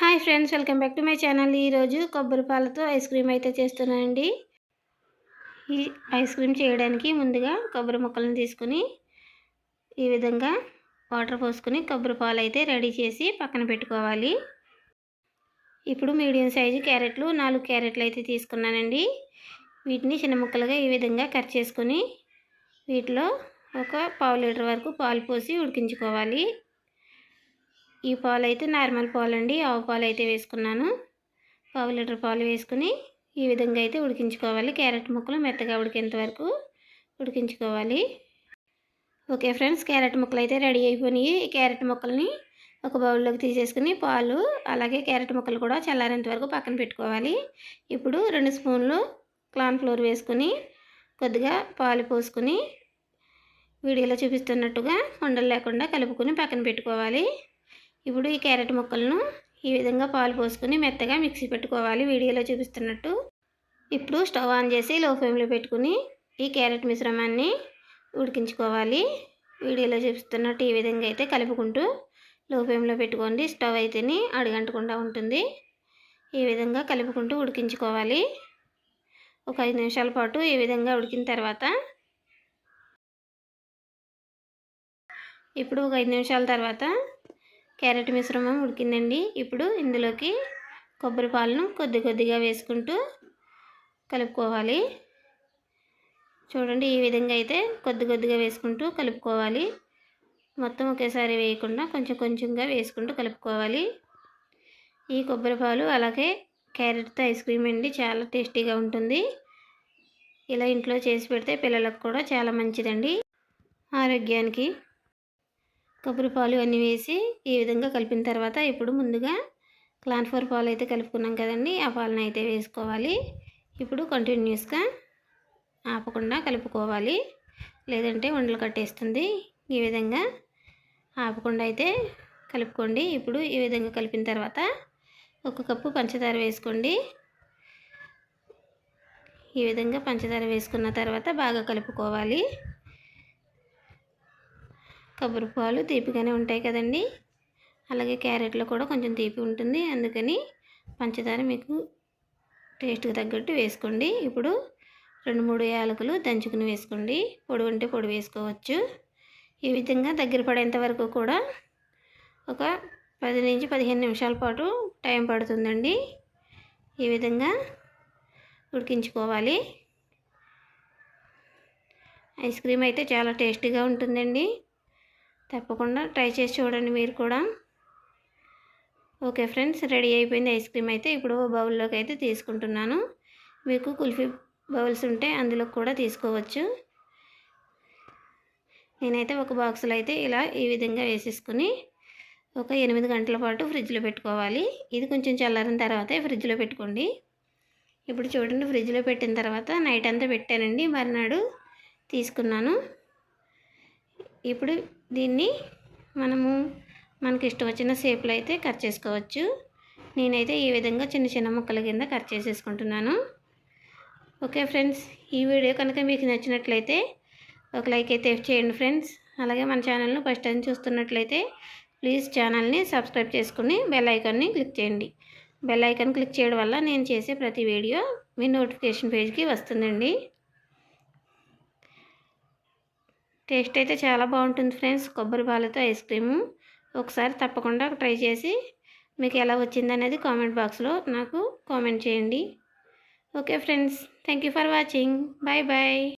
Hi friends welcome back to my channel. ఈరోజు కొబ్బరి పాలతో ఐస్ క్రీమ్ అయితే చేస్తున్నానండి. ఈ ఐస్ క్రీమ్ చేయడానికి ముందుగా కొబ్బరి ముక్కలను తీసుకుని ఈ విధంగా వాటర్ పోసుకొని కొబ్బరి పాలు అయితే రెడీ చేసి పక్కన పెట్టుకోవాలి. ఇప్పుడు మీడియం సైజు క్యారెట్లు నాలుగు క్యారెట్లు అయితే తీసుకున్నానండి. వీటిని చిన్న ముక్కలుగా ఈ విధంగా కట్ చేసుకొని వీటిలో ఒక పావు లీటర్ వరకు పాలు పోసి ఉడికించుకోవాలి. ఈ పాలు అయితే నార్మల్ పాలు అండి ఆవు పాలు అయితే వేసుకున్నాను. పావు లీటర్ పాలు వేసుకుని ఈ విధంగా అయితే ఉడికించుకోవాలి. క్యారెట్ ముక్కలు మెత్తగా ఉడికేంత వరకు ఉడికించుకోవాలి. ఓకే ఫ్రెండ్స్ క్యారెట్ ముక్కలు అయితే రెడీ అయిపోయినాయి. ఈ క్యారెట్ ముక్కల్ని ఒక బౌల్లోకి తీసేసుకుని పాలు అలాగే క్యారెట్ ముక్కలు కూడా చల్లారేంత వరకు పక్కన పెట్టుకోవాలి. ఇప్పుడు రెండు స్పూన్లు క్లాన్ ఫ్లోర్ వేసుకుని కొద్దిగా పాలు పోసుకుని వీడియోలో చూపిస్తున్నట్టుగా ఉండలు లేకుండా కలుపుకొని పక్కన పెట్టుకోవాలి. ఇప్పుడు ఈ క్యారెట్ ముక్కలను ఈ విధంగా పాలు పోసుకొని మెత్తగా మిక్సీ పెట్టుకోవాలి. వీడియోలో చూపిస్తున్నట్టు ఇప్పుడు స్టవ్ ఆన్ చేసి లో ఫ్లేమ్లో పెట్టుకుని ఈ క్యారెట్ మిశ్రమాన్ని ఉడికించుకోవాలి. వీడియోలో చూపిస్తున్నట్టు ఈ విధంగా అయితే కలుపుకుంటూ లో ఫ్లేమ్లో పెట్టుకోండి. స్టవ్ అయితేని అడగంటకుండా ఉంటుంది. ఈ విధంగా కలుపుకుంటూ ఉడికించుకోవాలి. ఒక ఐదు నిమిషాల పాటు ఈ విధంగా ఉడికిన తర్వాత ఇప్పుడు ఒక ఐదు నిమిషాల తర్వాత క్యారెట్ మిశ్రమం ఉడికిందండి. ఇప్పుడు ఇందులోకి కొబ్బరి పాలను కొద్ది కొద్దిగా వేసుకుంటూ కలుపుకోవాలి. చూడండి ఈ విధంగా అయితే కొద్ది కొద్దిగా వేసుకుంటూ కలుపుకోవాలి. మొత్తం ఒకేసారి వేయకుండా కొంచెం కొంచెంగా వేసుకుంటూ కలుపుకోవాలి. ఈ కొబ్బరి పాలు అలాగే క్యారెట్తో ఐస్ క్రీమ్ అండి చాలా టేస్టీగా ఉంటుంది. ఇలా ఇంట్లో చేసి పెడితే పిల్లలకు కూడా చాలా మంచిదండి. ఆరోగ్యానికి కొబ్బరి పాలు అన్నీ వేసి ఈ విధంగా కలిపిన తర్వాత ఇప్పుడు ముందుగా క్లాన్ఫర్ పాలు అయితే కలుపుకున్నాం కదండి. ఆ పాలను అయితే వేసుకోవాలి. ఇప్పుడు కంటిన్యూస్గా ఆపకుండా కలుపుకోవాలి. లేదంటే వండలు కట్టేస్తుంది. ఈ విధంగా ఆపకుండా అయితే కలుపుకోండి. ఇప్పుడు ఈ విధంగా కలిపిన తర్వాత ఒక కప్పు పంచదార వేసుకోండి. ఈ విధంగా పంచదార వేసుకున్న తర్వాత బాగా కలుపుకోవాలి. కొబ్బరి పాలు తీపిగానే ఉంటాయి కదండి. అలాగే క్యారెట్లో కూడా కొంచెం తీపి ఉంటుంది. అందుకని పంచదార మీకు టేస్ట్కి తగ్గట్టు వేసుకోండి. ఇప్పుడు రెండు మూడు యాలకులు దంచుకుని వేసుకోండి. పొడి ఉంటే పొడి వేసుకోవచ్చు. ఈ విధంగా దగ్గర పడేంత వరకు కూడా ఒక పది నుంచి పదిహేను నిమిషాల పాటు టైం పడుతుందండి. ఈ విధంగా ఉడికించుకోవాలి. ఐస్ క్రీమ్ అయితే చాలా టేస్టీగా ఉంటుందండి. తప్పకుండా ట్రై చేసి చూడండి మీరు కూడా. ఓకే ఫ్రెండ్స్ రెడీ అయిపోయింది ఐస్ క్రీమ్ అయితే ఇప్పుడు బౌల్లోకి అయితే తీసుకుంటున్నాను. మీకు కుల్ఫీ బౌల్స్ ఉంటే అందులో కూడా తీసుకోవచ్చు. నేనైతే ఒక బాక్స్లో అయితే ఇలా ఈ విధంగా వేసేసుకుని ఒక ఎనిమిది గంటల పాటు ఫ్రిడ్జ్లో పెట్టుకోవాలి. ఇది కొంచెం చల్లారిన తర్వాతే ఫ్రిడ్జ్లో పెట్టుకోండి. ఇప్పుడు చూడండి ఫ్రిడ్జ్లో పెట్టిన తర్వాత నైట్ అంతా పెట్టానండి. మర్నాడు తీసుకున్నాను. ఇప్పుడు దీన్ని మనము మనకి ఇష్టం వచ్చిన షేప్లో అయితే కట్ చేసుకోవచ్చు. నేనైతే ఈ విధంగా చిన్న చిన్న ముక్కల కింద కట్ చేసేసుకుంటున్నాను. ఓకే ఫ్రెండ్స్ ఈ వీడియో కనుక మీకు నచ్చినట్లయితే ఒక లైక్ అయితే చేయండి ఫ్రెండ్స్. అలాగే మన ఛానల్ను ఫస్ట్ టైం చూస్తున్నట్లయితే ప్లీజ్ ఛానల్ని సబ్స్క్రైబ్ చేసుకుని బెల్ ఐకాన్ని క్లిక్ చేయండి. బెల్ ఐకాన్ క్లిక్ చేయడం వల్ల నేను చేసే ప్రతి వీడియో మీ నోటిఫికేషన్ పేజ్కి వస్తుందండి. టేస్ట్ అయితే చాలా బాగుంటుంది ఫ్రెండ్స్. కొబ్బరి పాలతో ఐస్ క్రీము. ఒకసారి తప్పకుండా ట్రై చేసి మీకు ఎలా వచ్చిందనేది కామెంట్ బాక్స్లో నాకు కామెంట్ చేయండి. Okay friends thank for watching. Bye bye.